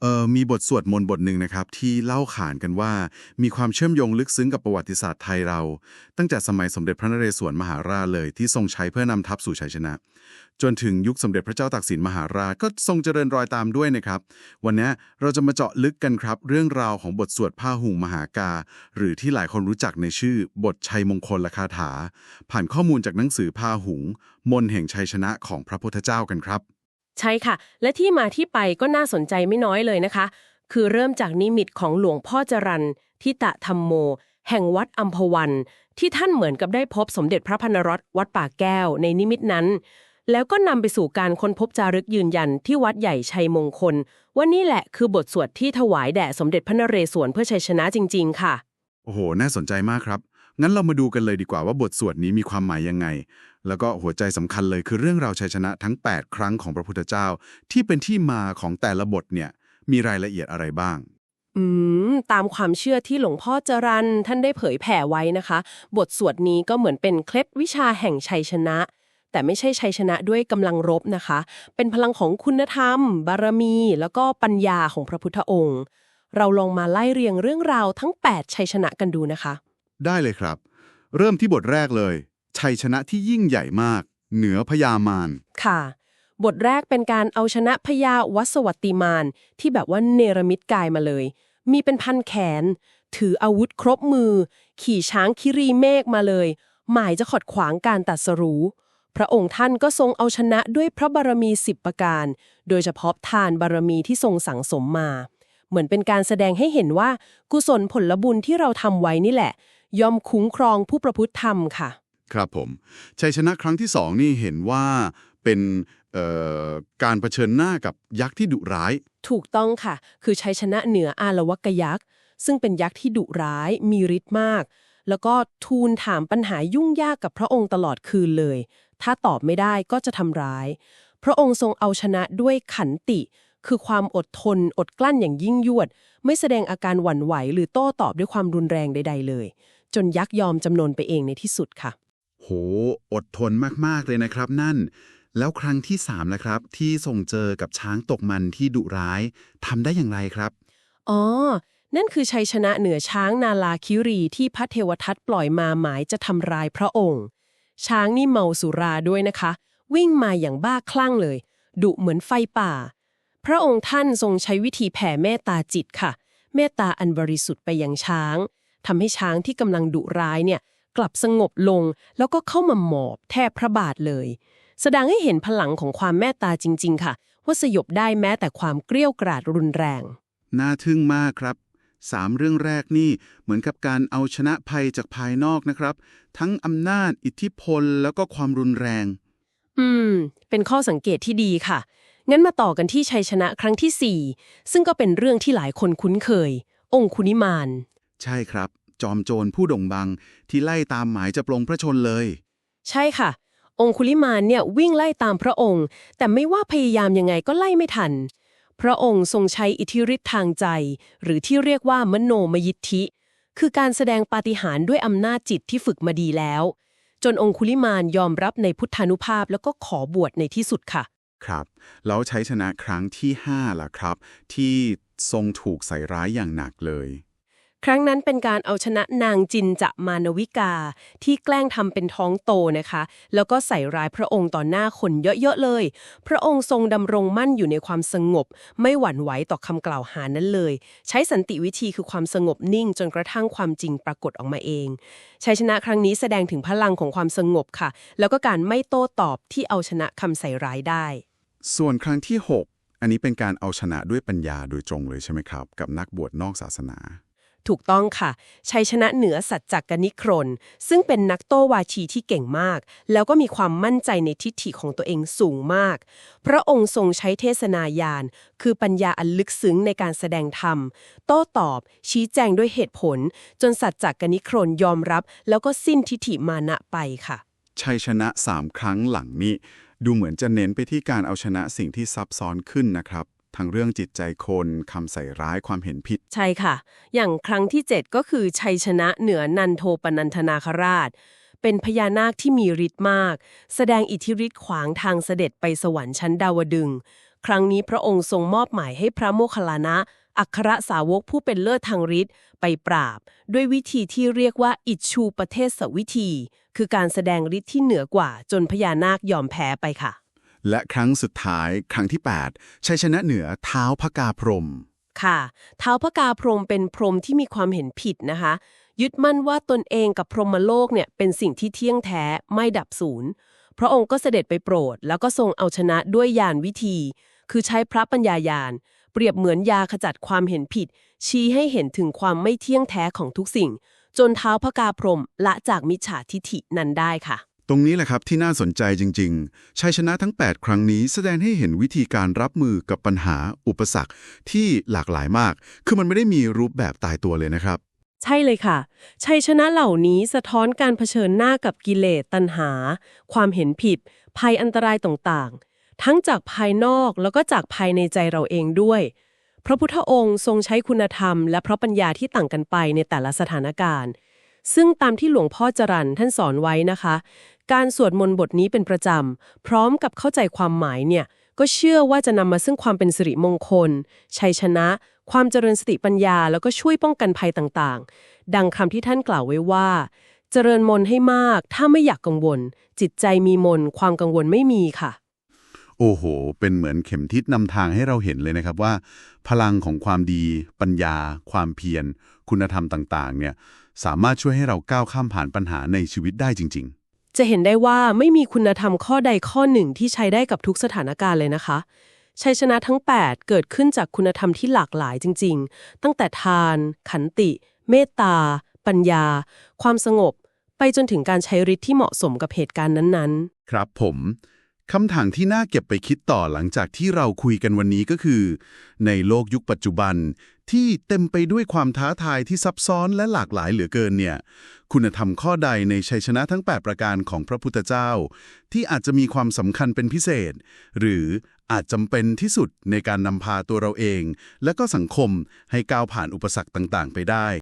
เออมีบทสวดมนต์บทหนึ่งนะครับ ที่เล่าขานกันว่า มีความเชื่อมโยงลึกซึ้งกับประวัติศาสตร์ไทยเรา ตั้งแต่สมัยสมเด็จพระนเรศวรมหาราชเลยที่ทรงใช้เพื่อนำทัพสู่ชัยชนะ จนถึงยุคสมเด็จพระเจ้าตากสินมหาราชก็ทรงเจริญรอยตามด้วยนะครับ วันนี้เราจะมาเจาะลึกกันครับ เรื่องราวของบทสวดผ้าหุงมหากา หรือที่หลายคนรู้จักในชื่อบทชัยมงคลละคาถา ผ่านข้อมูลจากหนังสือผ้าหุงมนแห่งชัยชนะของพระพุทธเจ้ากันครับ ใช่ค่ะ และที่มาที่ไปก็น่าสนใจไม่น้อยเลยนะคะ คือเริ่มจากนิมิตของหลวงพ่อจรันทิตะธรรมโม แห่งวัดอัมพวัน ที่ท่านเหมือนกับได้พบสมเด็จพระพันรตวัดป่าแก้วในนิมิตนั้น แล้วก็นำไปสู่การค้นพบจารึกยืนยันที่วัดใหญ่ชัยมงคล ว่านี่แหละคือบทสวดที่ถวายแด่สมเด็จพระนเรศวรเพื่อชัยชนะจริง ๆ ค่ะ โอ้โห น่าสนใจมากครับ งั้นเรามาดูกันเลยดีกว่าว่าบทสวดนี้มีความหมายยังไง แล้วก็หัวใจสำคัญเลยคือเรื่องราวชัยชนะทั้ง 8 ครั้งของพระพุทธเจ้า ที่เป็นที่มาของแต่ละบทเนี่ยมีรายละเอียดอะไรบ้าง อืม ตามความเชื่อที่หลวงพ่อจรันท่านได้เผยแผ่ไว้นะคะ บทสวดนี้ก็เหมือนเป็นเคล็ดวิชาแห่งชัยชนะ แต่ไม่ใช่ชัยชนะด้วยกำลังรบนะคะ เป็นพลังของคุณธรรม บารมี แล้วก็ปัญญาของพระพุทธองค์ เราลองมาไล่เรียงเรื่องราวทั้ง 8 ชัยชนะกันดูนะคะ ได้เลยครับ เริ่มที่บทแรกเลย ชัยชนะที่ยิ่งใหญ่มาก เหนือพญามารค่ะ บทแรกเป็นการเอาชนะพญาวัสวัตติมานที่แบบว่าเนรมิตกายมาเลย มีเป็นพันแขน ถืออาวุธครบมือ ขี่ช้างคิรีเมฆมาเลย หมายจะขดขวางการตัดสรู้พระองค์ท่านก็ทรงเอาชนะด้วยพระบารมีสิบประการ โดยเฉพาะทานบารมีที่ทรงสั่งสมมา เหมือนเป็นการแสดงให้เห็นว่ากุศลผลบุญที่เราทำไว้นี่แหละ ย่อมคุ้มครองผู้ประพฤติธรรมค่ะ ครับผม ชัยชนะครั้งที่สองนี่เห็นว่าเป็นเอ่อการเผชิญหน้ากับยักษ์ที่ดุร้าย ถูกต้องค่ะ คือชัยชนะเหนืออาละวกยักษ์ ซึ่งเป็นยักษ์ที่ดุร้าย มีฤทธิ์มาก แล้วก็ทูลถามปัญหายุ่งยากกับพระองค์ตลอดคืนเลย ถ้าตอบไม่ได้ก็จะทำร้าย พระองค์ทรงเอาชนะด้วยขันติ คือความอดทน อดกลั้นอย่างยิ่งยวด ไม่แสดงอาการหวั่นไหว หรือโต้ตอบด้วยความรุนแรงใด ๆ เลย จนยักษ์ยอมจำนนไปเองในที่สุดค่ะ โห อดทนมาก ๆ เลยนะครับนั่น แล้วครั้งที่3ละครับ ที่ส่งเจอกับช้างตกมันที่ดุร้ายทำได้อย่างไรครับ อ๋อ นั่นคือชัยชนะเหนือช้างนาลาคิรีที่พระเทวทัตปล่อยมาหมายจะทำร้ายพระองค์ ช้างนี่เมาสุราด้วยนะคะ วิ่งมาอย่างบ้าคลั่งเลย ดุเหมือนไฟป่า พระองค์ท่านทรงใช้วิธีแผ่เมตตาจิตค่ะ เมตตาอันบริสุทธิ์ไปยังช้าง ทำให้ช้างที่กำลังดุร้ายเนี่ยกลับสงบลง แล้วก็เข้ามาหมอบแทบพระบาทเลย แสดงให้เห็นพลังของความเมตตาจริง ๆ ค่ะ ว่าสยบได้แม้แต่ความเกรี้ยวกราดรุนแรง น่าทึ่งมากครับสามเรื่องแรกนี่เหมือนกับการเอาชนะภัยจากภายนอกนะครับ ทั้งอำนาจอิทธิพลแล้วก็ความรุนแรง อืม เป็นข้อสังเกตที่ดีค่ะ งั้นมาต่อกันที่ชัยชนะครั้งที่ 4 ซึ่งก็เป็นเรื่องที่หลายคนคุ้นเคย องคุนิมาน ใช่ครับ จอมโจรผู้โด่งดัง ที่ไล่ตามหมายจะปลงพระชนเลย ใช่ค่ะ องคุลิมานเนี่ยวิ่งไล่ตามพระองค์ แต่ไม่ว่าพยายามยังไงก็ไล่ไม่ทัน พระองค์ทรงใช้อิทธิฤทธิ์ทางใจ หรือที่เรียกว่ามโนมยิทธิ คือการแสดงปาฏิหาริย์ด้วยอำนาจจิตที่ฝึกมาดีแล้ว จนองคุลิมานยอมรับในพุทธานุภาพแล้วก็ขอบวชในที่สุดค่ะ ครับ แล้วใช้ชนะครั้งที่5ล่ะครับ ที่ทรงถูกใส่ร้ายอย่างหนักเลย ครั้งนั้นเป็นการเอาชนะนางจินจะมานวิกา ที่แกล้งทำเป็นท้องโตนะคะ แล้วก็ใส่ร้ายพระองค์ต่อหน้าคนเยอะๆเลย พระองค์ทรงดำรงมั่นอยู่ในความสงบ ไม่หวั่นไหวต่อคำกล่าวหานั้นเลย ใช้สันติวิธีคือความสงบนิ่ง จนกระทั่งความจริงปรากฏออกมาเองชัยชนะครั้งนี้แสดงถึงพลังของความสงบค่ะ แล้วก็การไม่โต้ตอบที่เอาชนะคำใส่ร้ายได้ ส่วนครั้งที่ 6 อันนี้เป็นการเอาชนะด้วยปัญญาโดยตรงเลยใช่ไหมครับ กับนักบวชนอกศาสนา ถูกต้องค่ะ ชัยชนะเหนือสัจจกนิครน ซึ่งเป็นนักโต้วาชีที่เก่งมาก แล้วก็มีความมั่นใจในทิฏฐิของตัวเองสูงมาก พระองค์ทรงใช้เทศนายาน คือปัญญาอันลึกซึ้งในการแสดงธรรม โต้ตอบ ชี้แจงด้วยเหตุผล จนสัจจกนิครนยอมรับ แล้วก็สิ้นทิฏฐิมานะไปค่ะ ชัยชนะ3ครั้งหลังนี้ ดูเหมือนจะเน้นไปที่การเอาชนะสิ่งที่ซับซ้อนขึ้นนะครับ ทั้งเรื่องจิตใจคนคำใส่ร้ายความเห็นผิด ใช่ค่ะ อย่างครั้งที่ 7 ก็คือชัยชนะเหนือนันโทปนันทนาคราช เป็นพญานาคที่มีฤทธิ์มาก แสดงอิทธิฤทธิ์ขวางทางเสด็จไปสวรรค์ชั้นดาวดึง ครั้งนี้พระองค์ทรงมอบหมายให้พระโมคคัลลานะ อัครสาวกผู้เป็นเลิศทางฤทธิ์ไปปราบ ด้วยวิธีที่เรียกว่าอิชชูประเทศสวิธี คือการแสดงฤทธิ์ที่เหนือกว่าจนพญานาคยอมแพ้ไปค่ะ และครั้งสุดท้ายครั้งที่ 8 ชัยชนะเหนือเท้าพกาพรม ค่ะเท้าพระกาพรมเป็นพรหมที่มีความเห็นผิดนะคะ ยึดมั่นว่าตนเองกับพรหมโลกเนี่ยเป็นสิ่งที่เที่ยงแท้ไม่ดับสูญพระองค์ก็เสด็จไปโปรด แล้วก็ทรงเอาชนะด้วยยานวิธี คือใช้พระปัญญายานเปรียบเหมือนยาขจัดความเห็นผิด ชี้ให้เห็นถึงความไม่เที่ยงแท้ของทุกสิ่ง จนเท้าพระกาพรมละจากมิจฉาทิฐินั้นได้ค่ะ ตรงนี้แหละครับที่น่าสนใจจริง ๆ ชัยชนะทั้ง 8 ครั้งนี้แสดงให้เห็นวิธีการรับมือกับปัญหาอุปสรรคที่หลากหลายมาก คือมันไม่ได้มีรูปแบบตายตัวเลยนะครับ ใช่เลยค่ะ ชัยชนะเหล่านี้สะท้อนการเผชิญหน้ากับกิเลสตัณหา ความเห็นผิด ภัยอันตรายต่างๆ ทั้งจากภายนอกแล้วก็จากภายในใจเราเองด้วย พระพุทธองค์ทรงใช้คุณธรรม และพระปัญญาที่ต่างกันไปในแต่ละสถานการณ์ซึ่งตามที่หลวงพ่อจรันท่านสอนไว้นะคะ การสวดมนต์บทนี้เป็นประจำ พร้อมกับเข้าใจความหมายเนี่ย ก็เชื่อว่าจะนำมาซึ่งความเป็นสิริมงคล ชัยชนะ ความเจริญสติปัญญา แล้วก็ช่วยป้องกันภัยต่างๆ ดังคำที่ท่านกล่าวไว้ว่า เจริญมนต์ให้มาก ถ้าไม่อยากกังวล จิตใจมีมนต์ความกังวลไม่มีค่ะ โอ้โห เป็นเหมือนเข็มทิศนำทางให้เราเห็นเลยนะครับว่า พลังของความดี ปัญญา ความเพียร คุณธรรมต่าง ๆ เนี่ย สามารถช่วยให้เราก้าวข้ามผ่านปัญหาในชีวิตได้จริง ๆ จะเห็นได้ว่าไม่มีคุณธรรมข้อใดข้อหนึ่งที่ใช้ได้กับทุกสถานการณ์เลยนะคะ ชัยชนะทั้ง 8 เกิดขึ้นจากคุณธรรมที่หลากหลายจริง ๆ ตั้งแต่ทาน ขันติ เมตตา ปัญญา ความสงบ ไปจนถึงการใช้ฤทธิ์ที่เหมาะสมกับเหตุการณ์นั้นๆ ครับผมคำถามที่น่าเก็บไปคิดต่อหลังจากที่เราคุยกันวันนี้ก็คือ ในโลกยุคปัจจุบัน ที่เต็มไปด้วยความท้าทายที่ซับซ้อนและหลากหลายเหลือเกินเนี่ย คุณธรรมข้อใดในชัยชนะทั้ง 8 ประการของพระพุทธเจ้า ที่อาจจะมีความสำคัญเป็นพิเศษ หรืออาจจำเป็นที่สุดในการนำพาตัวเราเอง และก็สังคมให้ก้าวผ่านอุปสรรคต่าง ๆ ไปได้